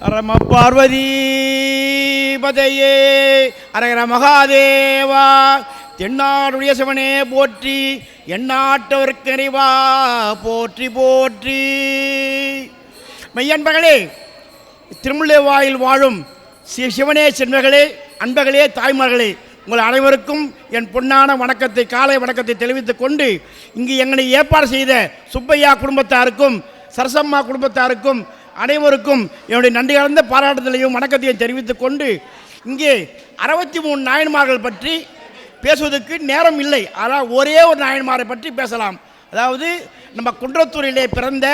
ரம பார்வதி பதையே. அரகர மகாதேவா தென்னாடுடைய சிவனே போற்றி எண்ணாட்டவர்க்கு நிறைவா போற்றி போற்றி. மெய்யன்பர்களே திருமுல்லைவாயில் வாழும் சிவனே சென்மகளே அன்பர்களே தாய்மார்களே உங்கள் அனைவருக்கும் என் பொன்னான வணக்கத்தை காலை வணக்கத்தை தெரிவித்துக் கொண்டு இங்கு எங்களை ஏற்பாடு செய்த சுப்பையா குடும்பத்தாருக்கும் சரசம்மா குடும்பத்தாருக்கும் அனைவருக்கும் என்னுடைய நன்றி கலந்த பாராட்டுதலையும் வணக்கத்தையும் தெரிவித்துக் கொண்டு இங்கே அறுபத்தி மூணு நாயன்மார்கள் பற்றி பேசுவதற்கு நேரம் இல்லை. ஆனால் ஒரே ஒரு நாயன்மாரை பற்றி பேசலாம். அதாவது நம்ம குன்றத்தூரிலே பிறந்த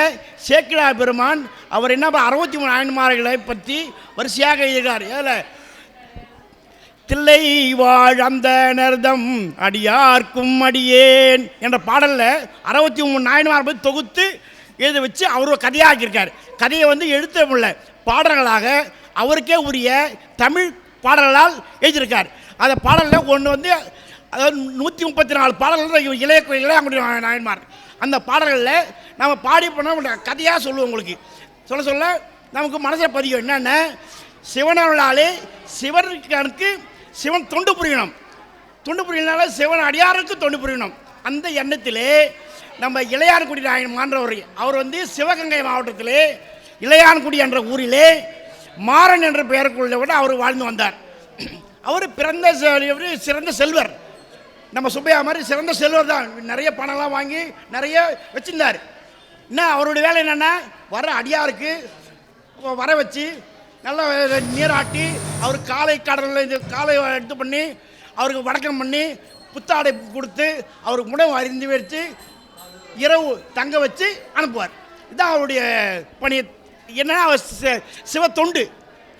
சேக்கிழா பெருமான் அவர் என்ன அறுபத்தி மூணு நாயன்மார்களை பற்றி வரிசையாக எழுதுகிறார். ஏல தில்லை வாழ் அந்த நர்தம் அடியார்க்கும் அடியேன் என்ற பாடலில் அறுபத்தி மூணு நாயன்மார் பற்றி தொகுத்து எழுத வச்சு அவர் கதையாக்கியிருக்கார் கதையை வந்து எழுத்த முடியல பாடல்களாக அவருக்கே உரிய தமிழ் பாடல்களால் எழுதியிருக்கார். அந்த பாடலில் ஒன்று வந்து அதாவது நூற்றி முப்பத்தி நாலு பாடல்கள் இளைய இளையாங்குடி நாயன்மார். அந்த பாடல்களில் நம்ம பாடி போனால் கதையாக சொல்லுவோம் உங்களுக்கு. சொல்ல சொல்ல நமக்கு மனசில் பதியும் என்னென்ன சிவனாலே சிவனுக்கு சிவன் தொண்டு புரியணும். தொண்டு புரியனால சிவன் அடியாருக்கு தொண்டு புரியணும். அந்த எண்ணத்திலே நம்ம இளையான்குடி நாயன்மான்றவர் அவர் வந்து சிவகங்கை மாவட்டத்திலே இளையான்குடி என்ற ஊரிலே மாறன் என்ற பெயருக்குள்ள விட அவர் வாழ்ந்து வந்தார். அவர் பிறந்த சிறந்த செல்வர். நம்ம சுப்பையா மாதிரி சிறந்த செல்வர் தான். நிறைய பணம்லாம் வாங்கி நிறைய வச்சிருந்தார். என்ன அவருடைய வேலை என்னென்னா வர அடியாருக்கு வர வச்சு நல்லா நீராட்டி அவர் காலை கடலில் இது காலை எடுத்து பண்ணி அவருக்கு வணக்கம் பண்ணி புத்தாடை கொடுத்து அவருக்கு உணவு அறிந்து வச்சு இரவு தங்க வச்சு அனுப்புவார். இதுதான் அவருடைய பணி. என்னன்னா அவர் சிவத்தொண்டு.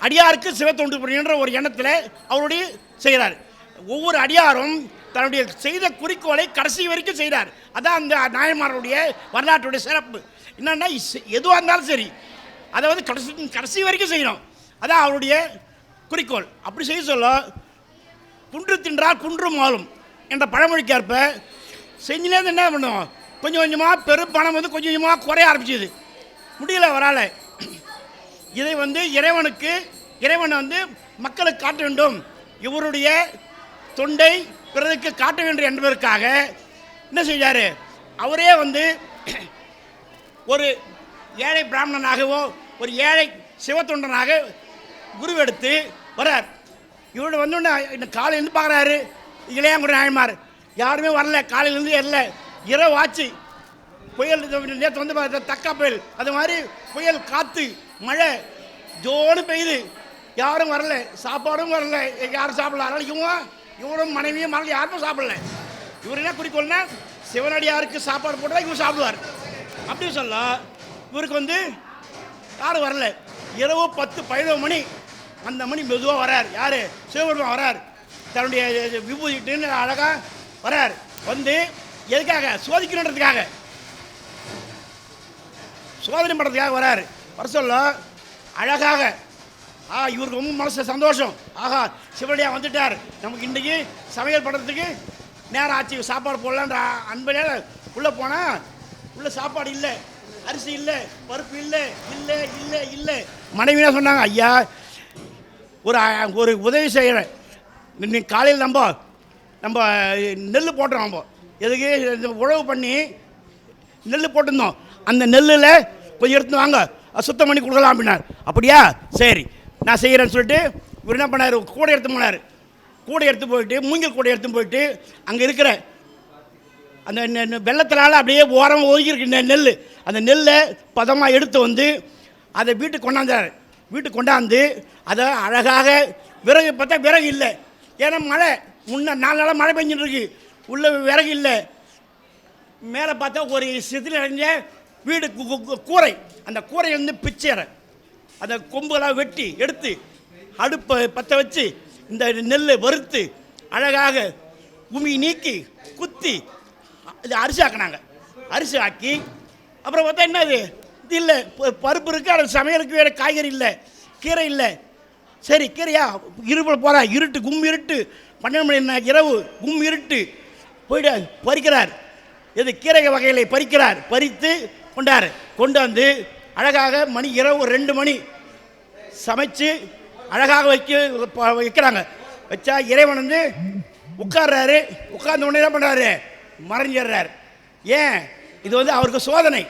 அடியாருக்கு சிவத்தொண்டு புரிகின்ற ஒரு எண்ணத்தில் அவருடைய செய்கிறார் ஒவ்வொரு அடியாரும் தன்னுடைய செய்த குறிக்கோளை கடைசி வரைக்கும் செய்கிறார் அதான் அந்த நாயன்மாருடைய வரலாற்றுடைய சிறப்பு. என்னன்னா எதுவாக இருந்தாலும் சரி அதை வந்து கடைசி கடைசி வரைக்கும் செய்யணும். அதான் அவருடைய குறிக்கோள். அப்படி செய்ய சொல்ல குன்று தின்றால் குன்று மாலும் என்ற பழமொழிக்கேற்ப செஞ்சிலேருந்து என்ன பண்ணுவோம்? கொஞ்சம் கொஞ்சமாக பெரும் பணம் வந்து கொஞ்சம் கொஞ்சமாக குறைய ஆரம்பிச்சுது. முடியல வரால இதை வந்து இறைவனுக்கு இறைவனை வந்து மக்களுக்கு காட்ட வேண்டும். இவருடைய தொண்டை பிறருக்கு காட்ட வேண்டும் என்பதற்காக என்ன செய்தார்? அவரே வந்து ஒரு ஏழை பிராமணனாகவோ ஒரு ஏழை சிவத்தொண்டனாக குருவெடுத்து வரார் இவர் வந்து காலையிலேருந்து பார்க்குறாரு. இளையாங்குடி நாயன்மார். யாருமே வரல காலையிலேருந்து வரல இரவு ஆச்சு. புயல் நேற்று வந்து பார்த்தா தக்கா புயல். அது மாதிரி புயல் காற்று மழை ஜோடு பெய்யுது. யாரும் வரல. சாப்பாடும் வரல. யாரும் சாப்பிடல. அதனால் இவன் இவனும் மனைவியும் மகள் யாருமே சாப்பிடல. இவர் என்ன குறிக்கோள்னா சிவனடியாருக்கு சாப்பாடு போட்டால் இவர் சாப்பிடுவார். அப்படின்னு சொல்ல இவருக்கு வந்து யாரும் வரல. இரவு பத்து பதினோரு மணி. அந்த மணி மெதுவாக வரார். யார்? சிவபெருமான் வரார். தன்னுடைய விபூதிட்டுன்னு அழகாக வரார். வந்து எதுக்காக? சோதிக்கணுன்றதுக்காக. சோதனை பண்ணுறதுக்காக வராரு. வர சொல்ல அழகாக. ஆ இவருக்கு ரொம்ப மனசு சந்தோஷம். ஆஹா சிவனடியா வந்துட்டார். நமக்கு இன்றைக்கி சமையல் பண்ணுறதுக்கு நேரம் ஆச்சு. சாப்பாடு போடலான்ற அன்பிலே உள்ளே போனால் உள்ள சாப்பாடு இல்லை. அரிசி இல்லை. பருப்பு இல்லை. இல்லை இல்லை இல்லை. மனைவினா சொன்னாங்க? ஐயா ஒரு ஒரு உதவி செய்கிறேன் நீ காலையில் நம்ம நம்ம நெல் போட்டோம் நம்ம. எதுக்கு? இந்த உழவு பண்ணி நெல் போட்டிருந்தோம். அந்த நெல்லில் கொஞ்சம் எடுத்து வாங்க. சுத்தம் பண்ணி கொடுக்கலாம் அப்படின்னார். அப்படியா? சரி. நான் செய்கிறேன்னு சொல்லிட்டு இவர் என்ன பண்ணார்? கூடை எடுத்து போனார். கூடை எடுத்து போயிட்டு மூங்கில் கூடை எடுத்து போயிட்டு அங்கே இருக்கிற அந்த நெ- வெள்ளத்தினால அப்படியே ஓரம் ஒதுக்கி இருக்கு நெல் அந்த நெல்லை பதமாக எடுத்து வந்து அதை வீட்டுக்கு கொண்டாந்தார். வீட்டுக்கு கொண்டாந்து அதை அழகாக விறகு பார்த்தா விறகு இல்லை. ஏன்னா மழை. முன்ன நாலு நாளாக மழை பெஞ்சிட்டு இருக்கு. உள்ள விறகு இல்லை மேலே பார்த்தா ஒரு சிதில் அடைஞ்ச வீடு கூரை. அந்த கூரை வந்து பிச்சைற அந்த கொம்புகளாக வெட்டி எடுத்து அடுப்பை பற்ற வச்சு இந்த நெல்லை வறுத்து அழகாக உமி நீக்கி குத்தி இது அரிசி ஆக்கினாங்க அரிசி ஆக்கி அப்புறம் பார்த்தா என்னது? இது இல்லை ப- பருப்பு இருக்குது அது சமையலுக்கு வேறு காய்கறி இல்லை கீரை இல்லை. சரி கீரையா? இருப்பில் போகிறா இருட்டு கும் இருட்டு. பன்னெண்டு மணி இரவு கும் இருட்டு. போயிட்டு பறிக்கிறார். இது கீரை வகைகளை பறிக்கிறார் பறித்து கொண்டார். கொண்டு வந்து அழகாக மணி இரவு ரெண்டு மணி சமைச்சு அழகாக வைக்க ப- வைக்கிறாங்க. வச்சா இறைவன் வந்து உட்கார்றாரு. உட்கார்ந்த உடனே என்ன பண்ணுறாரு மறைஞ்சிடுறார். ஏன்? இது வந்து அவருக்கு சோதனை.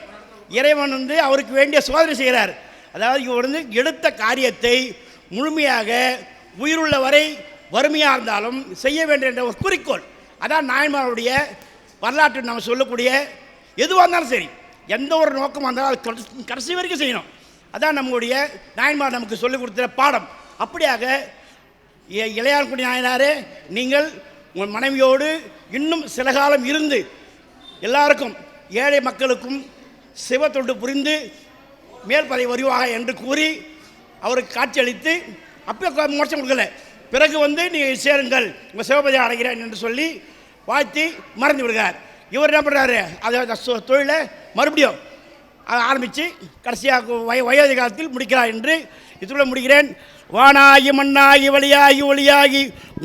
இறைவன் வந்து அவருக்கு வேண்டிய சோதனை செய்கிறார். அதாவது இவர் வந்து எடுத்த காரியத்தை முழுமையாக உயிருள்ள வரை வறுமையாக இருந்தாலும் செய்ய வேண்டும் என்ற ஒரு குறிக்கோள். அதான் நாயன்மாருடைய வரலாற்று நம்ம சொல்லக்கூடிய எதுவாக இருந்தாலும் சரி எந்த ஒரு நோக்கமாக இருந்தாலும் அது கடைசி- கடைசி வரைக்கும் செய்யணும். அதான் நம்முடைய நாயன்மார் நமக்கு சொல்லிக் கொடுத்த பாடம். அப்படியாக இளையார்குடி இளையான்குடி நாயனாரே நீங்கள் உங்கள் மனைவியோடு இன்னும் சில காலம் இருந்து எல்லாருக்கும் ஏழை மக்களுக்கும் சிவத்தொண்டு புரிந்து மேல் பதவி வருவாக என்று கூறி அவருக்கு காட்சியளித்து அப்போ மோட்சம் கொடுக்கல. பிறகு வந்து நீங்கள் சேருங்கள் உங்கள் சிவபதி அடைகிறேன் என்று சொல்லி வாழ்த்தி மறந்து விடுகிறார். இவர் என்ன பண்ணுறாரு அதை அந்த தொழிலை மறுபடியும் ஆரம்பித்து கடைசியாக வய வயது காலத்தில் முடிக்கிறார் என்று இத்துடன் முடிக்கிறேன். வானாகி மண்ணாகி வழியாகி ஒளியாகி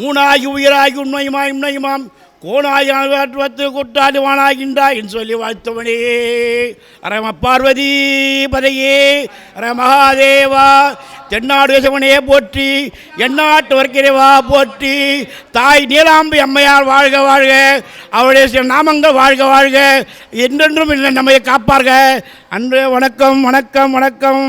ஊனாகி உயிராகி உண்மையுமாய் உண்மையுமாம். கோணாகி அணுவாற்றுவத்து கூட்டாளி வானாகின்றாய் என்று சொல்லி வாழ்த்தவனே. ரம பார்வதி பதையே அர மகாதேவா தென்னாடு சிவனே போற்றி எண்ணாட்டு வர்க்கிறவா போற்றி தாய் நீலாம்பி அம்மையார் வாழ்க வாழ்க அவருடைய சில நாமங்கள் வாழ்க வாழ்க என்றென்றும் இல்லை நம்மை காப்பார்கள் அன்று வணக்கம் வணக்கம் வணக்கம்.